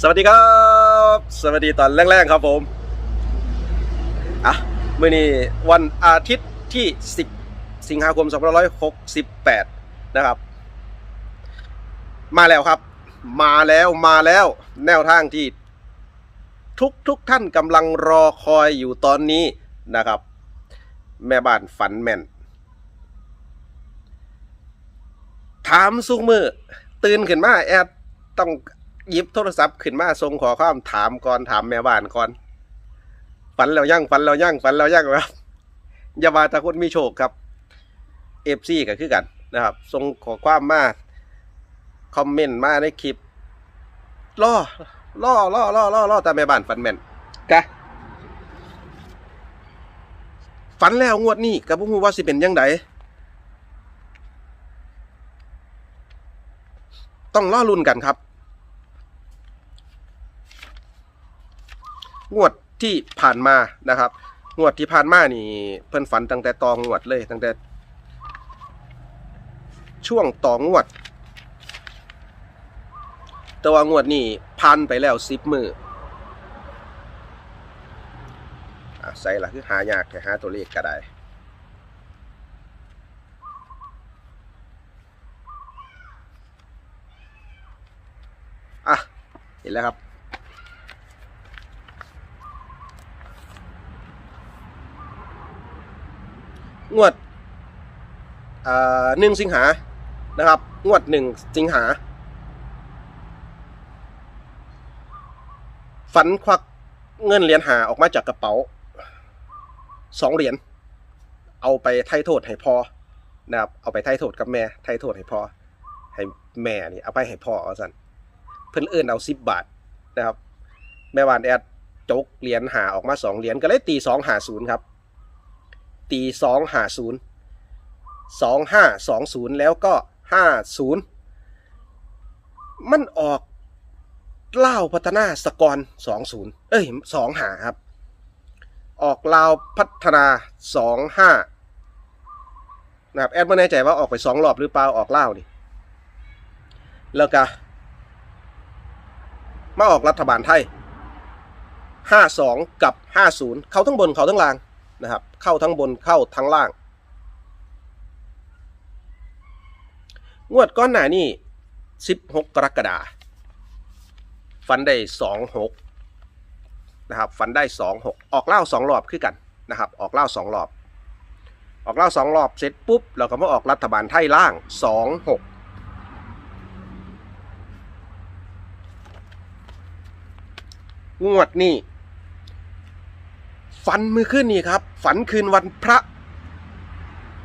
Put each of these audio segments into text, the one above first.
สวัสดีครับ สวัสดีตอนแรกๆครับผม อะมื่อนี้วันอาทิตย์ที่ 10 สิงหาคม2568 นะครับ มาแล้วครับ มาแล้วมาแล้วแนวทางที่ ทุกทุกท่านกำลังรอคอยอยู่ตอนนี้นะครับ แม่บ้านฝันแม่น ถามซุกมือตื่นขึ้นมาแอดต้อง หยิบโทรศัพท์ขึ้นมาส่งขอความถามก่อนถามแม่บ้านก่อน ฝันแล้วยั่งฝันแล้วยั่งฝันแล้วยั่งครับอย่าว่าแต่คนมีโชคครับเอฟซีก็คือกันนะครับส่งขอความมาคอมเมนต์มาในคลิปล่อล่อล่อล่อล่อล่อแต่แม่บ้านฝันแม่นกะฝันแล้วงวดนี้กับพวกว่าสิเป็นยังไงต้องล่อลุ่นกันครับ งวดที่ผ่านมานะครับ งวดที่ผ่านมานี่เพิ่นฝันตั้งแต่ตองงวดเลย ตั้งแต่ ช่วงต่องวด แต่ว่างวดนี้ผ่านไปแล้วสิบมือใส่ละคือหายากแต่หาตัวเลขก็ได้อะเห็นแล้วครับ งวดหนึ่งสิงหานะครับ งวดหนึ่งสิงหา ฝันควักเงินเหรียญหาออกมาจากกระเป๋าสองเหรียญเอาไปไถ่โทษให้พ่อนะครับ เอาไปไถ่โทษกับแม่ไถ่โทษให้พ่อให้แม่นี่เอาไปให้พ่อเอาสันเพิ่นเอื้นเอาสิบบาทนะครับ แม่วานแอดจกเหรียญหาออกมาสองเหรียญก็เลยตีสองหาศูนย์ครับ ตีสองหาศูนย์สองห้าสองศูนย์แล้วก็ห้าศูนย์มันออกเล่าพัฒนาสกรสองศูนย์เอ้ยสองหาครับ ออกลาวพัฒนาสองห้านะครับแอดไม่แน่ใจว่าออกไปสองรอบหรือเปล่าออกเล่านี่แล้วก็มาออกรัฐบาลไทย 52 กับ 50 เขาทั้งบนเขาทั้งล่าง นะครับ เข้าทั้งบนเข้าทั้งล่าง งวดก้อนหน้านี่ 16 กรกฎาฟันได้ 26 นะครับ ฟันได้ 26 ออกเล่า2รอบคือกันนะครับ ออกเล่า2รอบ ออกเล่า2รอบเสร็จปุ๊บ เราก็มาออกรัฐบาลไทยล่าง 26งวดนี่ ฝันมือขึ้นนี่ครับ ฝันคืนวันพระ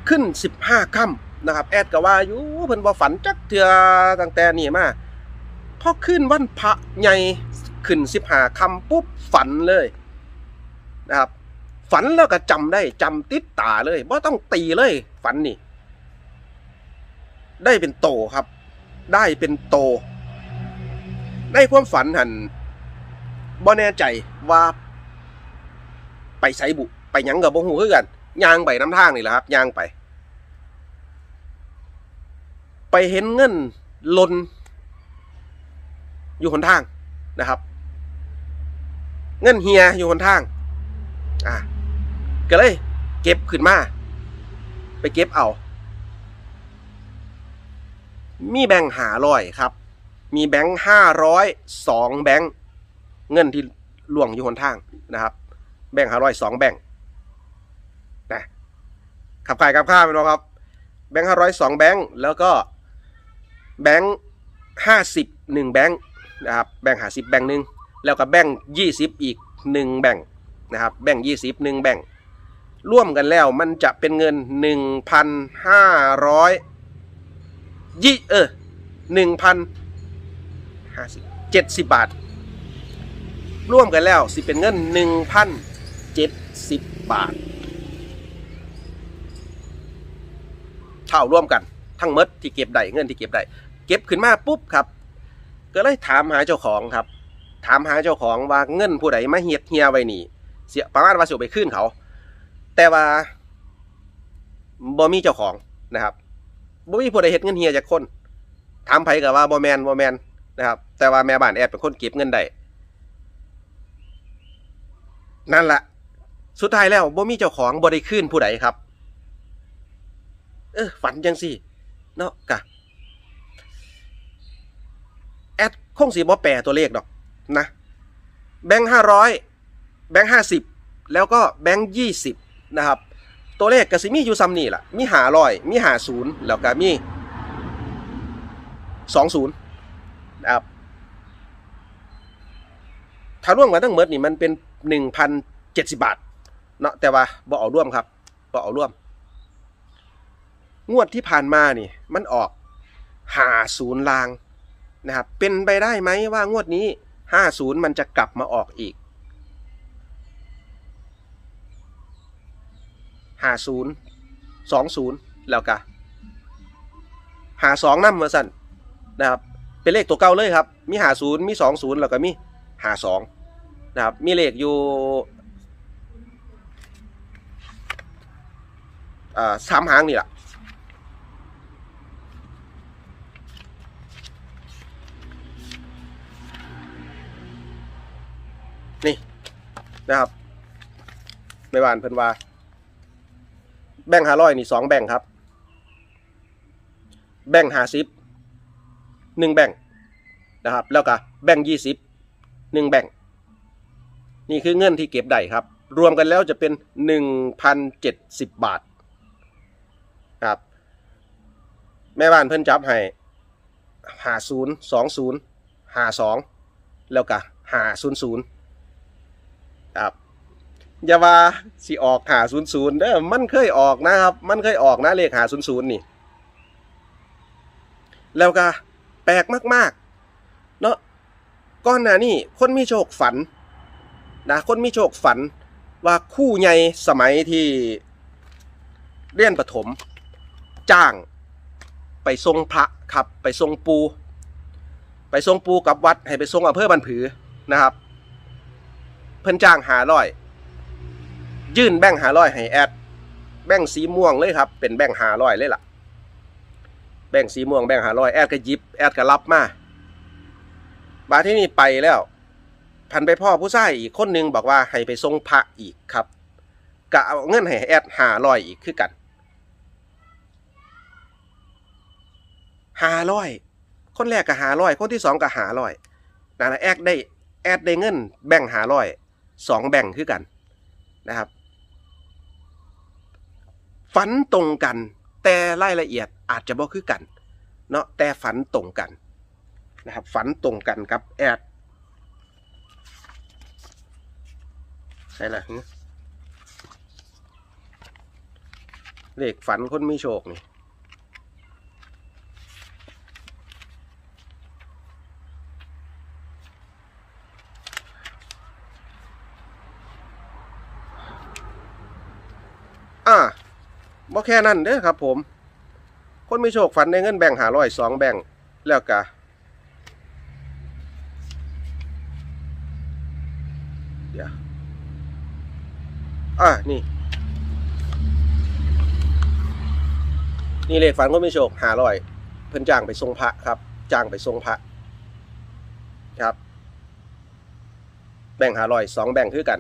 ขึ้นสิบห้าค่ำนะครับ แอดก็ว่าอยู่เพิ่นบ่ฝันจักเทือตั้งแต่นี่มาพอขึ้นวันพระใหญ่ขึ้นสิบห้าค่ำปุ๊บฝันเลยนะครับ ฝันแล้วก็จำได้จำติดตาเลยบ่ต้องตีเลย ฝันนี่ ได้เป็นโตครับ ได้เป็นโตในความฝันหันบ่แน่ใจว่า ไปไสบุ ไปหยังกับบ่ฮู้คือกันย่างไปน้ำทางนี่แหละครับย่างไป ไปเห็นเงินหล่นอยู่หนทางนะครับ เงินเฮียอยู่หนทาง อะก็เลย เก็บขึ้นมา ไปเก็บเอา มีแบงค์หาร้อยครับ มีแบงค์ห้าร้อยสองแบงค์เงินที่ล่วงอยู่หนทางนะครับ แบ่งหาร้อยสองแบ่งนะขับขายขับค่าไปแล้วครับ แบงค์ห้าร้อยสองแบงค์แล้วก็แบงค์ห้าสิบหนึ่งแบงค์นะครับแบ่งห้าสิบแบงค์หนึ่งแล้วก็แบ่งยี่สิบอีกหนึ่งแบ่งนะครับแบ่งยี่สิบหนึ่งแบ่งร่วมกันแล้วมันจะเป็นเงินหนึ่งพันห้าร้อยยี่เออหนึ่งพันห้าสิบเจ็ดสิบบาท ร่วมกันแล้วสิเป็นเงินหนึ่งพัน 1,070บาท เท่าร่วมกัน ทั้งหมดที่เก็บได้เงินที่เก็บได้เก็บขึ้นมาปุ๊บครับ ก็เลยถามหาเจ้าของครับ ถามหาเจ้าของว่าเงินผู้ใดมาเฮียดเฮียไว้นี่ เสียประมาณว่าสิไปคืนเขา แต่ว่าบ่มีเจ้าของนะครับบ่มีผู้ใดเฮ็ดเงินเฮียจากคน ถามไผก็ว่าบ่แมนบ่แมนนะครับ แต่ว่าแม่บ้านแอดเป็นคนเก็บเงินได้นั่นแหละ สุดท้ายแล้วบ่มีเจ้าของบ่ได้นผู้ใดครับ เออฝันจังสิเนาะกะแอดคงสีบ่แปรตัวเลขดอกนะ แบงค์ห้าร้อยแบงค์ห้าสิบแล้วก็แบงค์ยี่สิบนะครับ ตัวเลขกสิมีอยู่ซ้ำนี่แหละมีหาร้อยมีหาศูนย์แล้วก็มีสองศูนย์นะครับถ้าร่วมกันทั้งหมดนี่มันเป็นหนึ่งพันเจ็ดสิบาท เนาะแต่ว่าบ่เอาร่วมครับบ่เอาร่วม งวดที่ผ่านมานี่ มันออกหาศูนย์ลางนะครับ เป็นไปได้ไหมว่างวดนี้ห้าศูนย์มันจะกลับมาออกอีกห้าศูนย์สองศูนย์แล้วก็หาสองน้ำมาสั่นนะครับ เป็นเลขตัวเก่าเลยครับ มีหาศูนย์มีสองศูนย์แล้วก็มีหาสองนะครับ มีเลขอยู่ อ่า สามหางนี่แหละนี่นะครับไม่บานเพิ่นว่า แบ่งหาร้อยนี่สองแบ่งครับ แบ่งหาสิบหนึ่งแบ่งนะครับ แล้วก็แบ่งยี่สิบหนึ่งแบ่ง นี่คือเงินที่เก็บได้ครับ รวมกันแล้วจะเป็นหนึ่งพันเจ็ดสิบบาท ครับ แม่บ้านเพิ่นจับให้หาศูนย์สองศูนย์หาสองแล้วก็หาศูนย์ศูนย์ครับอย่าว่าสิออกหาศูนย์ศูนย์เด้อมันเคยออกนะครับ มันเคยออกนะเลขหาศูนย์ศูนย์นี่ แล้วก็แปลกมาก ๆ เนาะก้อนหน้านี่คนมีโชคฝันนะคนมีโชคฝันว่าคู่ใหญ่สมัยที่เรียนประถม จ้างไปทรงพระครับ ไปทรงปู ไปทรงปูกับวัดให้ไปทรงอำเภอบันผือนะครับ เพิ่นจ้างหาร้อย ยื่นแบ่งหาร้อยให้แอด แบ่งสีม่วงเลยครับ เป็นแบ่งหาร้อยเลยล่ะ แบ่งสีม่วงแบ่งหาร้อยแอดก็ยิบแอดก็รับมาบาที่นี่ไปแล้วพันไปพ่อผู้ชายอีกคนหนึงบอกว่าให้ไปทรงพระอีกครับก็เอาเงินให้แอดหาร้อยอีกคือกัน หาร้อยคนแรกก็หาร้อยคนที่สองก็หาร้อยนั่นะแอดได้แอดได้เงิน แบ่งหาร้อยสองแบ่งคือกันนะครับฝันตรงกัน แต่รายละเอียดอาจจะบ่คือกันเนาะแต่ฝันตรงกันนะครับฝันตรงกันครับแอดใช่ละเลขฝันคนมีโชคนี่ อ่า บ่แค่นั้นเด้อครับ ผม คนมีโชคฝันได้เงินแบ่งหาร้อยสองแบ่งแล้วก็เดี๋ยวอ่านี่ นี่เลขฝันคนมีโชคหาร้อยเพิ่นจ้างไปทรงพระครับจ้างไปทรงพระครับ แบ่งหาร้อยสองแบ่งคือกัน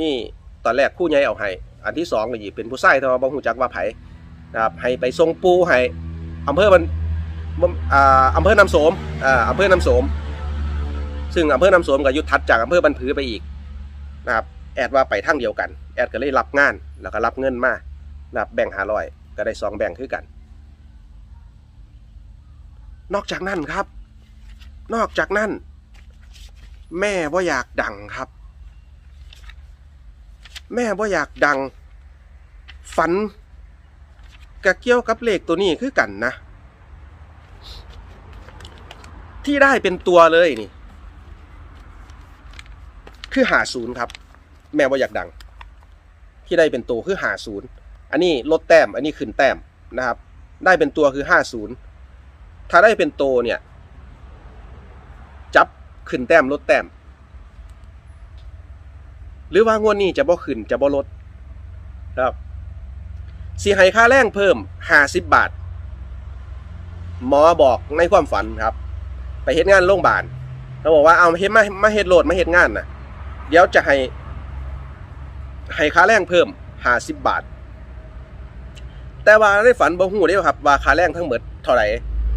มีตอนแรกคู่ใหญ่เอาให้ อันที่สองก็หยิบเป็นผู้ชายแต่ว่าบ่ฮู้จักว่าไผนะครับให้ไปส่งปูให้อำเภอมันอ่าอำเภอนำโสมอ่าอำเภอนำโสม ซึ่งอำเภอนำโสมก็อยู่ถัดจากอำเภอบันผือไปอีกนะครับแอดว่าไปทางเดียวกัน แอดก็เลยรับงานแล้วก็รับเงินมานะครับแบ่งหาร้อยก็ได้สองแบ่งคือกัน นอกจากนั้นครับ นอกจากนั้น แม่ว่าอยากดังครับ แม่บ่อยากดัง ฝันกะเกี่ยวกับเลขตัวนี้คือกันนะ ที่ได้เป็นตัวเลยนี่ คือหาศูนย์ครับ แม่บ่อยากดัง ที่ได้เป็นตัวคือหาศูนย์อันนี้ลดแต้ม อันนี้ขึ้นแต้มนะครับ ได้เป็นตัวคือห้าศูนย์ถ้าได้เป็นตัวเนี่ย จับขึ้นแต้มลดแต้ม หรือว่างวดนี้จะบ่ขึ้นจะบ่ลดครับสีให้ค่าแรงเพิ่ม50บาท หมอบอกในความฝันครับ ไปเฮ็ดงานโรงพยาบาลเขาบอกว่าเอาเฮ็ดมามาเฮ็ดโหลดมาเฮ็ดงานนะเดี๋ยวจะให้ ให้ค่าแรงเพิ่ม50บาท แต่ว่าในฝันบ่ฮู้เด้ครับ ว่าค่าแรงทั้งหมดเท่าไหร่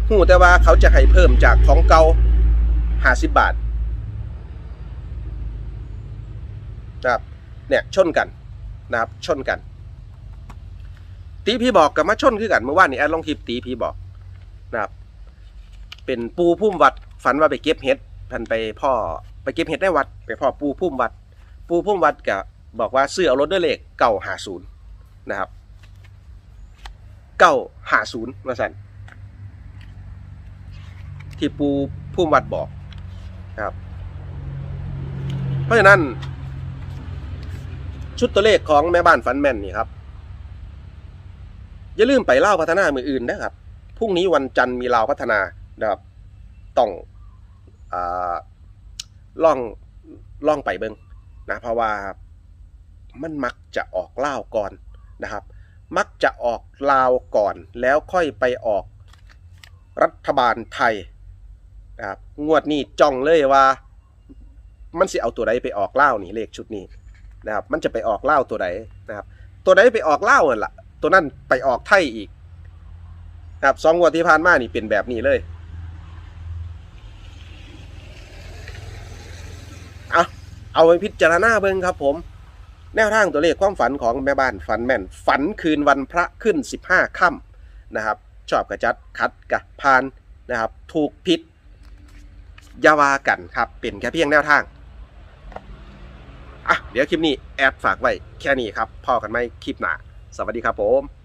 ฮู้แต่ว่าเขาจะให้เพิ่มจากของเก่า50บาท นะครับเนี่ยชนกันนะครับชนกัน ตีพี่บอกกับมาชนคือกันเมื่อวานนี้แอดลองคลิปตีพี่บอกนะครับ เป็นปูพุ่มวัดฝันว่าไปเก็บเห็ดพันไปพ่อไปเก็บเห็ดในวัด ไปพ่อปูพุ่มวัด ปูพุ่มวัดก็บบอกว่าซื้อเอารถด้วยเลขเก้าหาศูนย์นะครับเก้าหาศูนย์มาสั่นที่ปูพุ่มวัดบอกนะครับ เพราะฉะนั้น ชุดตัวเลขของแม่บ้านฟันแมนนี่ครับ อย่าลืมไปเล่าพัฒนามืออื่นนะครับพรุ่งนี้วันจันทร์มีลาวพัฒนานะครับต้องอล่องล่องไปเบิงนะเพราะว่ามันมักจะออกเล่าก่อนนะครับ มักจะออกลาวก่อนแล้วค่อยไปออกรัฐบาลไทยนะครับงวดนี้จ้องเลยว่า มันสิเอาตัวใดไปออกเล่านี่เลขชุดนี้ นะครับมันจะไปออกเล่าตัวใดนะครับ ตัวใดไปออกเล่าวนั่นล่ะตัวนั้นไปออกไทยอีกนะครับสองงวดที่ผ่านมานี่เป็นแบบนี้เลยเอาเอาไปพิจารณาเบิ่งครับผม แนวทางตัวเลขความฝันของแม่บ้านฝันแม่น ฝันคืนวันพระขึ้น 15ค่ำนะครับ ชอบกระจัดคัดกะพานนะครับ ถูกผิดอยาวากันครับ เป็นแค่เพียงแนวทาง อะเดี๋ยวคลิปนี้แอดฝากไว้แค่นี้ครับพอกันไหมคลิปหน้าสวัสดีครับผม